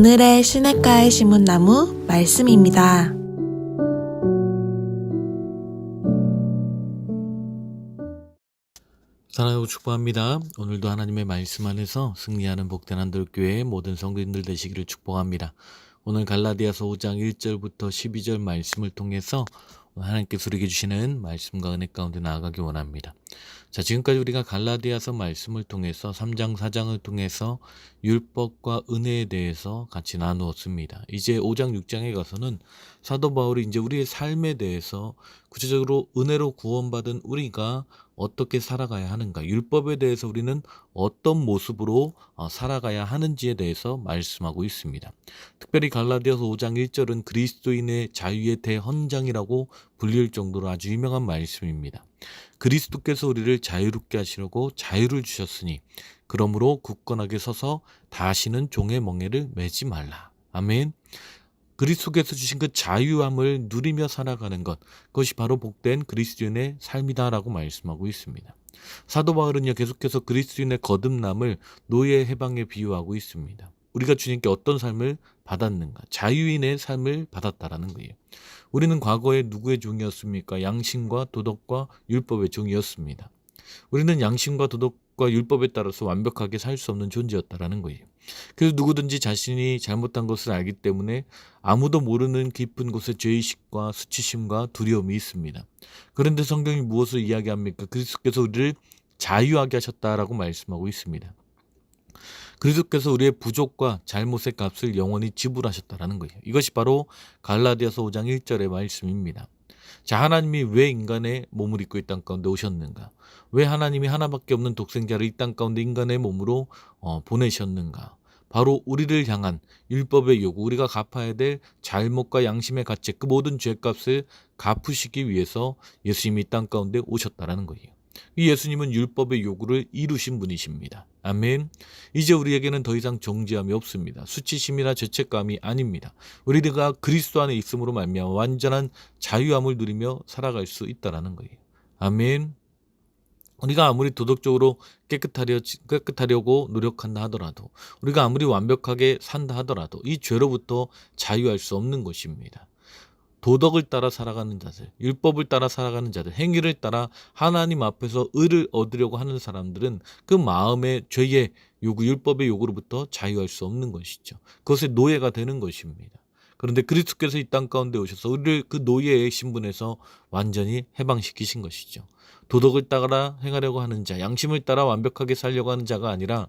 오늘의 시냇가의 신문나무 말씀입니다. 사랑하고 축복합니다. 오늘도 하나님의 말씀 안에서 승리하는 복된 한들교회의 모든 성도님들 되시기를 축복합니다. 오늘 갈라디아서 5장 1절부터 12절 말씀을 통해서 하나님께서 우리에게 주시는 말씀과 은혜 가운데 나아가기 원합니다. 자, 지금까지 우리가 갈라디아서 말씀을 통해서 3장, 4장을 통해서 율법과 은혜에 대해서 같이 나누었습니다. 이제 5장, 6장에 가서는 사도 바울이 이제 우리의 삶에 대해서 구체적으로 은혜로 구원받은 우리가 어떻게 살아가야 하는가, 율법에 대해서 우리는 어떤 모습으로 어, 살아가야 하는지에 대해서 말씀하고 있습니다. 특별히 갈라디아서 5장 1절은 그리스도인의 자유의 대헌장이라고 불릴 정도로 아주 유명한 말씀입니다. 그리스도께서 우리를 자유롭게 하시려고 자유를 주셨으니 그러므로 굳건하게 서서 다시는 종의 멍에를 매지 말라. 아멘. 그리스도께서 주신 그 자유함을 누리며 살아가는 것, 그것이 바로 복된 그리스도인의 삶이다라고 말씀하고 있습니다. 사도 바울은요 계속해서 그리스도인의 거듭남을 노예 해방에 비유하고 있습니다. 우리가 주님께 어떤 삶을 받았는가? 자유인의 삶을 받았다라는 거예요. 우리는 과거에 누구의 종이었습니까? 양심과 도덕과 율법의 종이었습니다. 우리는 양심과 도덕과 율법에 따라서 완벽하게 살 수 없는 존재였다라는 거예요. 그래서 누구든지 자신이 잘못한 것을 알기 때문에 아무도 모르는 깊은 곳에 죄의식과 수치심과 두려움이 있습니다. 그런데 성경이 무엇을 이야기합니까? 그리스도께서 우리를 자유하게 하셨다라고 말씀하고 있습니다. 그리스도께서 우리의 부족과 잘못의 값을 영원히 지불하셨다라는 거예요. 이것이 바로 갈라디아서 5장 1절의 말씀입니다. 자, 하나님이 왜 인간의 몸을 입고 이 땅 가운데 오셨는가? 왜 하나님이 하나밖에 없는 독생자를 이 땅 가운데 인간의 몸으로 어, 보내셨는가? 바로 우리를 향한 율법의 요구, 우리가 갚아야 될 잘못과 양심의 가책, 그 모든 죄값을 갚으시기 위해서 예수님이 이땅 가운데 오셨다라는 거예요. 이 예수님은 율법의 요구를 이루신 분이십니다. 아멘. 이제 우리에게는 더 이상 정죄함이 없습니다. 수치심이나 죄책감이 아닙니다. 우리가 그리스도 안에 있음으로 말미암아 완전한 자유함을 누리며 살아갈 수 있다라는 거예요. 아멘. 우리가 아무리 도덕적으로 깨끗하려, 깨끗하려고 노력한다 하더라도, 우리가 아무리 완벽하게 산다 하더라도, 이 죄로부터 자유할 수 없는 것입니다. 도덕을 따라 살아가는 자들, 율법을 따라 살아가는 자들, 행위를 따라 하나님 앞에서 의를 얻으려고 하는 사람들은 그 마음의 죄의 요구, 율법의 요구로부터 자유할 수 없는 것이죠. 그것의 노예가 되는 것입니다. 그런데 그리스도께서 이 땅 가운데 오셔서 우리를 그 노예의 신분에서 완전히 해방시키신 것이죠. 도덕을 따라 행하려고 하는 자, 양심을 따라 완벽하게 살려고 하는 자가 아니라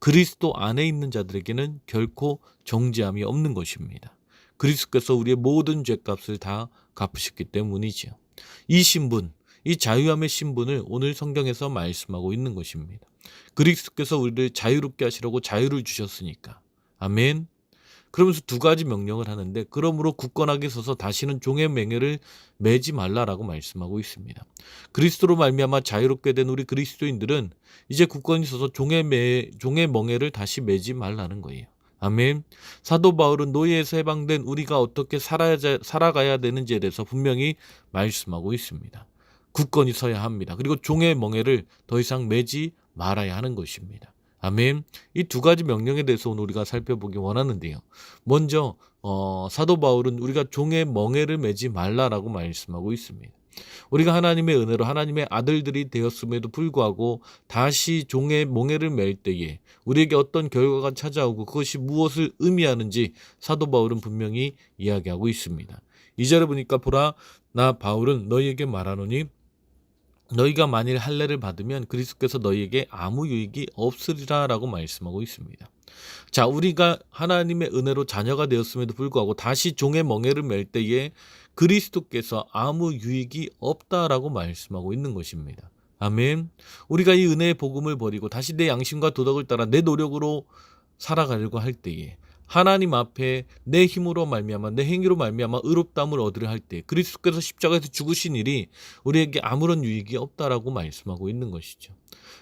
그리스도 안에 있는 자들에게는 결코 정죄함이 없는 것입니다. 그리스도께서 우리의 모든 죄값을 다 갚으셨기 때문이지요. 이 신분, 이 자유함의 신분을 오늘 성경에서 말씀하고 있는 것입니다. 그리스도께서 우리를 자유롭게 하시려고 자유를 주셨으니까. 아멘. 그러면서 두 가지 명령을 하는데 그러므로 굳건하게 서서 다시는 종의 맹해를 매지 말라라고 말씀하고 있습니다. 그리스도로 말미암아 자유롭게 된 우리 그리스도인들은 이제 굳건히 서서 종의 매 종의 멍해를 다시 매지 말라는 거예요. 아멘. 사도 바울은 노예에서 해방된 우리가 어떻게 살아야, 살아가야 되는지에 대해서 분명히 말씀하고 있습니다. 굳건히 서야 합니다. 그리고 종의 멍에를 더 이상 매지 말아야 하는 것입니다. 아멘. 이 두 가지 명령에 대해서 오늘 우리가 살펴보기 원하는데요. 먼저 어, 사도 바울은 우리가 종의 멍에를 매지 말라라고 말씀하고 있습니다. 우리가 하나님의 은혜로 하나님의 아들들이 되었음에도 불구하고 다시 종의 몽해를 맬 때에 우리에게 어떤 결과가 찾아오고 그것이 무엇을 의미하는지 사도 바울은 분명히 이야기하고 있습니다. 이절에 보니까 보라 나 바울은 너희에게 말하노니 너희가 만일 할례를 받으면 그리스도께서 너희에게 아무 유익이 없으리라라고 말씀하고 있습니다. 자, 우리가 하나님의 은혜로 자녀가 되었음에도 불구하고 다시 종의 멍에를 맬 때에 그리스도께서 아무 유익이 없다라고 말씀하고 있는 것입니다. 아멘. 우리가 이 은혜의 복음을 버리고 다시 내 양심과 도덕을 따라 내 노력으로 살아가려고 할 때에 하나님 앞에 내 힘으로 말미암아 내 행위로 말미암아 의롭다함을 얻으려 할 때 그리스도께서 십자가에서 죽으신 일이 우리에게 아무런 유익이 없다라고 말씀하고 있는 것이죠.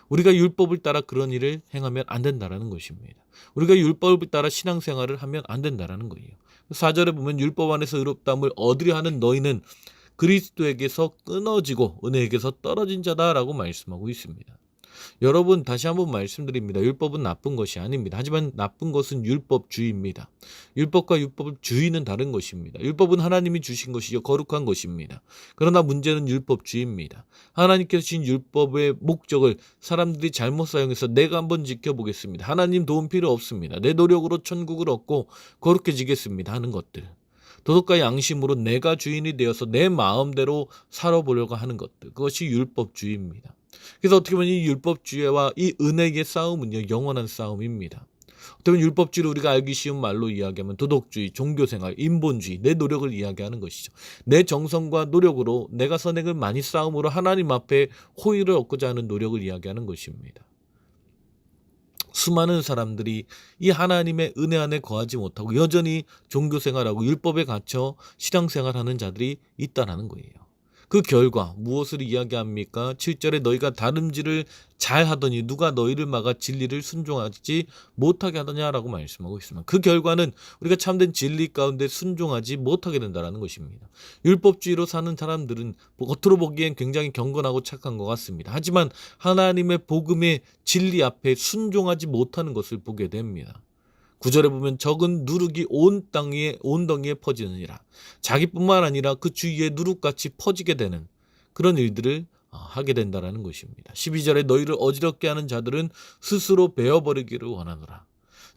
우리가 율법을 따라 그런 일을 행하면 안 된다라는 것입니다. 우리가 율법을 따라 신앙생활을 하면 안 된다라는 거예요. 사절에 보면 율법 안에서 의롭다함을 얻으려 하는 너희는 그리스도에게서 끊어지고 은혜에게서 떨어진 자다라고 말씀하고 있습니다. 여러분 다시 한번 말씀드립니다. 율법은 나쁜 것이 아닙니다. 하지만 나쁜 것은 율법주의입니다. 율법과 율법주의는 다른 것입니다. 율법은 하나님이 주신 것이요 거룩한 것입니다. 그러나 문제는 율법주의입니다. 하나님께서 주신 율법의 목적을 사람들이 잘못 사용해서 내가 한번 지켜보겠습니다. 하나님 도움 필요 없습니다. 내 노력으로 천국을 얻고 거룩해지겠습니다 하는 것들. 도덕과 양심으로 내가 주인이 되어서 내 마음대로 살아보려고 하는 것들. 그것이 율법주의입니다. 그래서 어떻게 보면 이 율법주의와 이 은혜의 싸움은요, 영원한 싸움입니다. 어떻게 보면 율법주의를 우리가 알기 쉬운 말로 이야기하면 도덕주의, 종교생활, 인본주의, 내 노력을 이야기하는 것이죠. 내 정성과 노력으로 내가 선행을 많이 싸움으로 하나님 앞에 호의를 얻고자 하는 노력을 이야기하는 것입니다. 수많은 사람들이 이 하나님의 은혜 안에 거하지 못하고 여전히 종교생활하고 율법에 갇혀 신앙생활하는 자들이 있다라는 거예요. 그 결과 무엇을 이야기합니까? 7절에 너희가 다름질을 잘 하더니 누가 너희를 막아 진리를 순종하지 못하게 하더냐라고 말씀하고 있습니다. 그 결과는 우리가 참된 진리 가운데 순종하지 못하게 된다라는 것입니다. 율법주의로 사는 사람들은 겉으로 보기엔 굉장히 경건하고 착한 것 같습니다. 하지만 하나님의 복음의 진리 앞에 순종하지 못하는 것을 보게 됩니다. 구절에 보면 적은 누룩이 온 땅에 온 덩이에 퍼지느니라. 자기뿐만 아니라 그 주위에 누룩같이 퍼지게 되는 그런 일들을 어, 하게 된다라는 것입니다. 12절에 너희를 어지럽게 하는 자들은 스스로 베어버리기를 원하노라.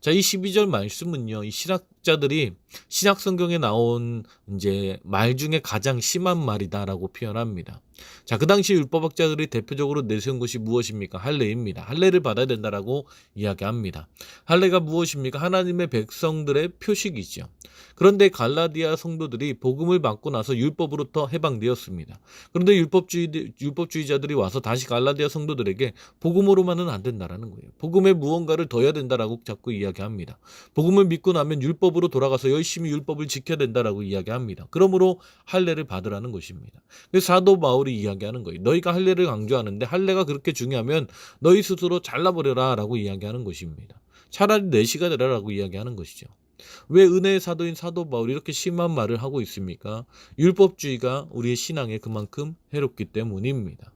자, 이 12절 말씀은요, 이 신학자들이 신약 성경에 나온 이제 말 중에 가장 심한 말이다라고 표현합니다. 자, 그 당시 율법학자들이 대표적으로 내세운 것이 무엇입니까? 할례입니다. 할례를 받아야 된다라고 이야기합니다. 할례가 무엇입니까? 하나님의 백성들의 표식이죠. 그런데 갈라디아 성도들이 복음을 받고 나서 율법으로부터 해방되었습니다. 그런데 율법주의, 율법주의자들이 와서 다시 갈라디아 성도들에게 복음으로만은 안 된다라는 거예요. 복음에 무언가를 더해야 된다라고 자꾸 이야기 합니다. 복음을 믿고 나면 율법으로 돌아가서 열심히 율법을 지켜야 된다라고 이야기합니다. 그러므로 할례를 받으라는 것입니다. 그래서 사도 바울이 이야기하는 거예요. 너희가 할례를 강조하는데 할례가 그렇게 중요하면 너희 스스로 잘라버려라라고 이야기하는 것입니다. 차라리 내 시가 되라라고 이야기하는 것이죠. 왜 은혜의 사도인 사도 바울이 이렇게 심한 말을 하고 있습니까? 율법주의가 우리의 신앙에 그만큼 해롭기 때문입니다.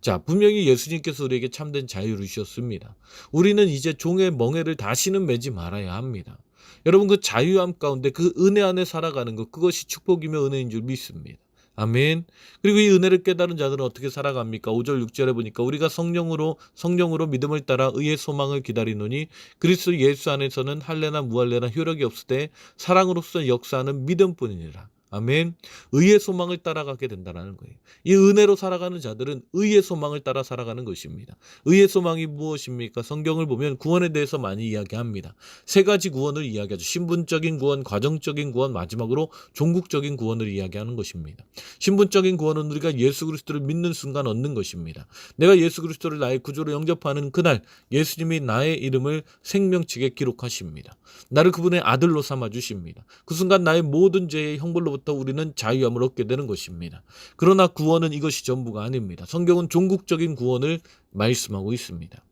자, 분명히 예수님께서 우리에게 참된 자유를 주셨습니다. 우리는 이제 종의 멍에를 다시는 매지 말아야 합니다. 여러분 그 자유함 가운데 그 은혜 안에 살아가는 것 그것이 축복이며 은혜인 줄 믿습니다. 아멘. 그리고 이 은혜를 깨달은 자들은 어떻게 살아갑니까? 5절 6절에 보니까 우리가 성령으로 성령으로 믿음을 따라 의의 소망을 기다리노니 그리스도 예수 안에서는 할례나 무할례나 효력이 없을 때 사랑으로서 역사하는 믿음뿐이니라. 아멘. 의의 소망을 따라가게 된다는 거예요. 이 은혜로 살아가는 자들은 의의 소망을 따라 살아가는 것입니다. 의의 소망이 무엇입니까? 성경을 보면 구원에 대해서 많이 이야기합니다. 세 가지 구원을 이야기하죠. 신분적인 구원, 과정적인 구원, 마지막으로 종국적인 구원을 이야기하는 것입니다. 신분적인 구원은 우리가 예수 그리스도를 믿는 순간 얻는 것입니다. 내가 예수 그리스도를 나의 구조로 영접하는 그날 예수님이 나의 이름을 생명책에 기록하십니다. 나를 그분의 아들로 삼아 주십니다. 그 순간 나의 모든 죄의 형벌로부터 우리는 자유함을 얻게 되는 것입니다. 그러나 구원은 이것이 전부가 아닙니다. 성경은 종국적인 구원을 말씀하고 있습니다.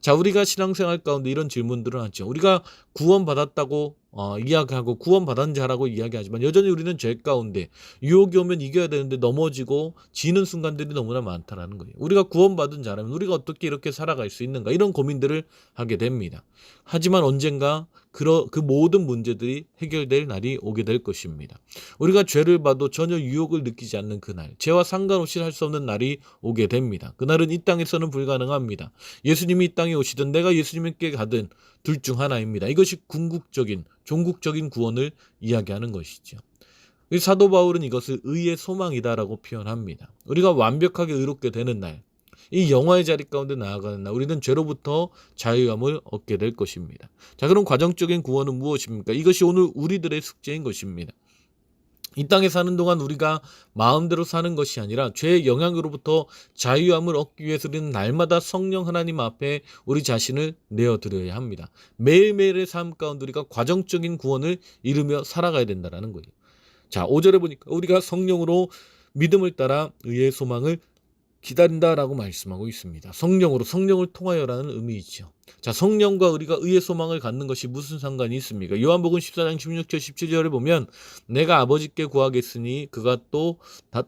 자, 우리가 신앙생활 가운데 이런 질문들을 하죠. 우리가 구원받았다고 어, 이야기하고 구원받은 자라고 이야기하지만 여전히 우리는 죄 가운데 유혹이 오면 이겨야 되는데 넘어지고 지는 순간들이 너무나 많다라는 거예요. 우리가 구원받은 자라면 우리가 어떻게 이렇게 살아갈 수 있는가 이런 고민들을 하게 됩니다. 하지만 언젠가 그, 그 모든 문제들이 해결될 날이 오게 될 것입니다. 우리가 죄를 봐도 전혀 유혹을 느끼지 않는 그날, 죄와 상관없이 할 수 없는 날이 오게 됩니다. 그날은 이 땅에서는 불가능합니다. 예수님이 이 땅에 오시든 내가 예수님께 가든 둘 중 하나입니다. 이것이 궁극적인 종국적인 구원을 이야기하는 것이죠. 이 사도 바울은 이것을 의의 소망이다라고 표현합니다. 우리가 완벽하게 의롭게 되는 날, 이 영화의 자리 가운데 나아가는 날, 우리는 죄로부터 자유함을 얻게 될 것입니다. 자, 그럼 과정적인 구원은 무엇입니까? 이것이 오늘 우리들의 숙제인 것입니다. 이 땅에 사는 동안 우리가 마음대로 사는 것이 아니라 죄의 영향으로부터 자유함을 얻기 위해서 우리는 날마다 성령 하나님 앞에 우리 자신을 내어드려야 합니다. 매일매일의 삶 가운데 우리가 과정적인 구원을 이루며 살아가야 된다는 거예요. 자, 5절에 보니까 우리가 성령으로 믿음을 따라 의의 소망을 기다린다라고 말씀하고 있습니다. 성령으로 성령을 통하여라는 의미이죠. 자, 성령과 우리가 의의 소망을 갖는 것이 무슨 상관이 있습니까? 요한복음 14장 16절 17절에 보면 내가 아버지께 구하겠으니 그가 또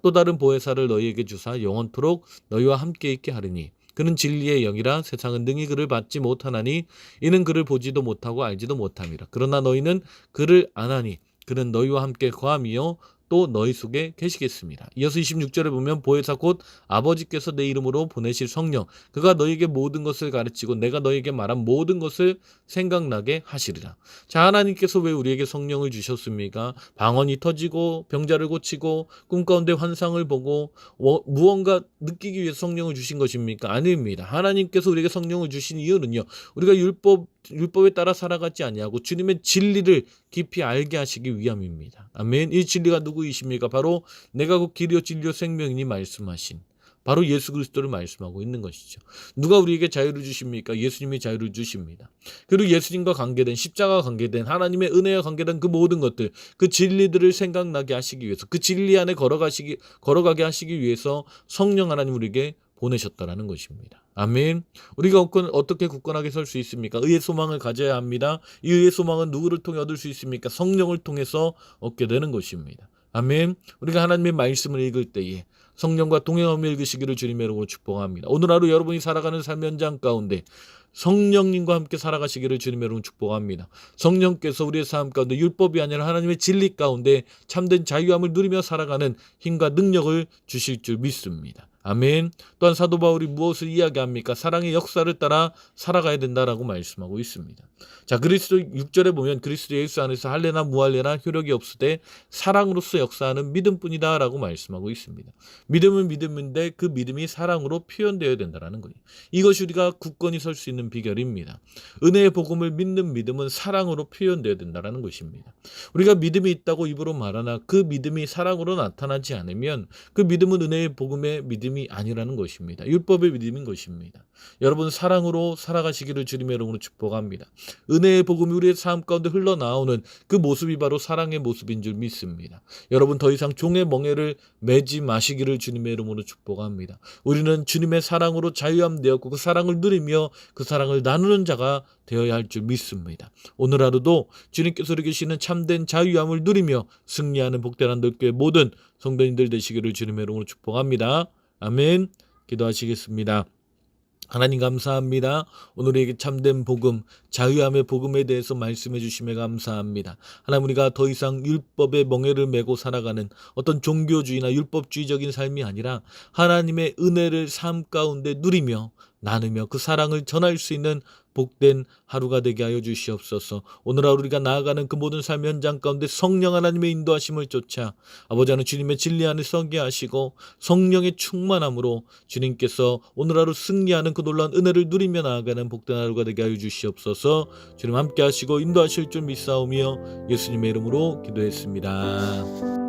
또 다른 보혜사를 너희에게 주사 영원토록 너희와 함께 있게 하리니 그는 진리의 영이라 세상은 능히 그를 받지 못하나니 이는 그를 보지도 못하고 알지도 못함이라 그러나 너희는 그를 아나니 그는 너희와 함께 거함이요 또 너희 속에 계시겠습니다. 이어서 26절에 보면 보혜사 곧 아버지께서 내 이름으로 보내실 성령 그가 너희에게 모든 것을 가르치고 내가 너희에게 말한 모든 것을 생각나게 하시리라. 자 하나님께서 왜 우리에게 성령을 주셨습니까? 방언이 터지고 병자를 고치고 꿈 가운데 환상을 보고 어, 무언가 느끼기 위해 성령을 주신 것입니까? 아닙니다. 하나님께서 우리에게 성령을 주신 이유는요. 우리가 율법 율법에 따라 살아가지 아니하고 주님의 진리를 깊이 알게 하시기 위함입니다. 아멘. 이 진리가 누구이십니까? 바로 내가 곧 길이요 진리요 생명이니 말씀하신 바로 예수 그리스도를 말씀하고 있는 것이죠. 누가 우리에게 자유를 주십니까? 예수님이 자유를 주십니다. 그리고 예수님과 관계된 십자가 관계된 하나님의 은혜와 관계된 그 모든 것들 그 진리들을 생각나게 하시기 위해서 그 진리 안에 걸어가시기 걸어가게 하시기 위해서 성령 하나님 우리에게 보내셨다라는 것입니다. 아멘. 우리가 어떻게 굳건하게 설 수 있습니까? 의의 소망을 가져야 합니다. 이 의의 소망은 누구를 통해 얻을 수 있습니까? 성령을 통해서 얻게 되는 것입니다. 아멘. 우리가 하나님의 말씀을 읽을 때에 성령과 동행하며 읽으시기를 주님의 이름으로 축복합니다. 오늘 하루 여러분이 살아가는 삶 현장 가운데 성령님과 함께 살아가시기를 주님의 이름으로 축복합니다. 성령께서 우리의 삶 가운데 율법이 아니라 하나님의 진리 가운데 참된 자유함을 누리며 살아가는 힘과 능력을 주실 줄 믿습니다. 아멘. 또한 사도 바울이 무엇을 이야기합니까? 사랑의 역사를 따라 살아가야 된다라고 말씀하고 있습니다. 자, 그리스도 6절에 보면 그리스도 예수 안에서 할례나 무할례나 효력이 없으되 사랑으로서 역사하는 믿음뿐이다라고 말씀하고 있습니다. 믿음은 믿음인데 그 믿음이 사랑으로 표현되어야 된다라는 거예요. 이것이 우리가 굳건히 설 수 있는 비결입니다. 은혜의 복음을 믿는 믿음은 사랑으로 표현되어야 된다라는 것입니다. 우리가 믿음이 있다고 입으로 말하나 그 믿음이 사랑으로 나타나지 않으면 그 믿음은 은혜의 복음의 믿음 이 아니라는 것입니다. 율법의 믿음인 것입니다. 여러분 사랑으로 살아가시기를 주님의 이름으로 축복합니다. 은혜의 복음이 우리의 삶 가운데 흘러나오는 그 모습이 바로 사랑의 모습인 줄 믿습니다. 여러분 더 이상 종의 멍에를 매지 마시기를 주님의 이름으로 축복합니다. 우리는 주님의 사랑으로 자유함 되었고 그 사랑을 누리며 그 사랑을 나누는 자가 되어야 할 줄 믿습니다. 오늘 하루도 주님께서 계시는 참된 자유함을 누리며 승리하는 복된 한들교회 모든 성도님들 되시기를 주님의 이름으로 축복합니다. 아멘. 기도하시겠습니다. 하나님 감사합니다. 오늘에게 참된 복음, 자유함의 복음에 대해서 말씀해 주심에 감사합니다. 하나님 우리가 더 이상 율법의 멍에를 메고 살아가는 어떤 종교주의나 율법주의적인 삶이 아니라 하나님의 은혜를 삶 가운데 누리며 나누며 그 사랑을 전할 수 있는 복된 하루가 되게 하여 주시옵소서. 오늘 하루 우리가 나아가는 그 모든 삶 현장 가운데 성령 하나님의 인도하심을 쫓아 아버지 하나님 주님의 진리 안에 서게 하시고 성령의 충만함으로 주님께서 오늘 하루 승리하는 그 놀라운 은혜를 누리며 나아가는 복된 하루가 되게 하여 주시옵소서. 주님 함께 하시고 인도하실 줄 믿사오며 예수님의 이름으로 기도했습니다.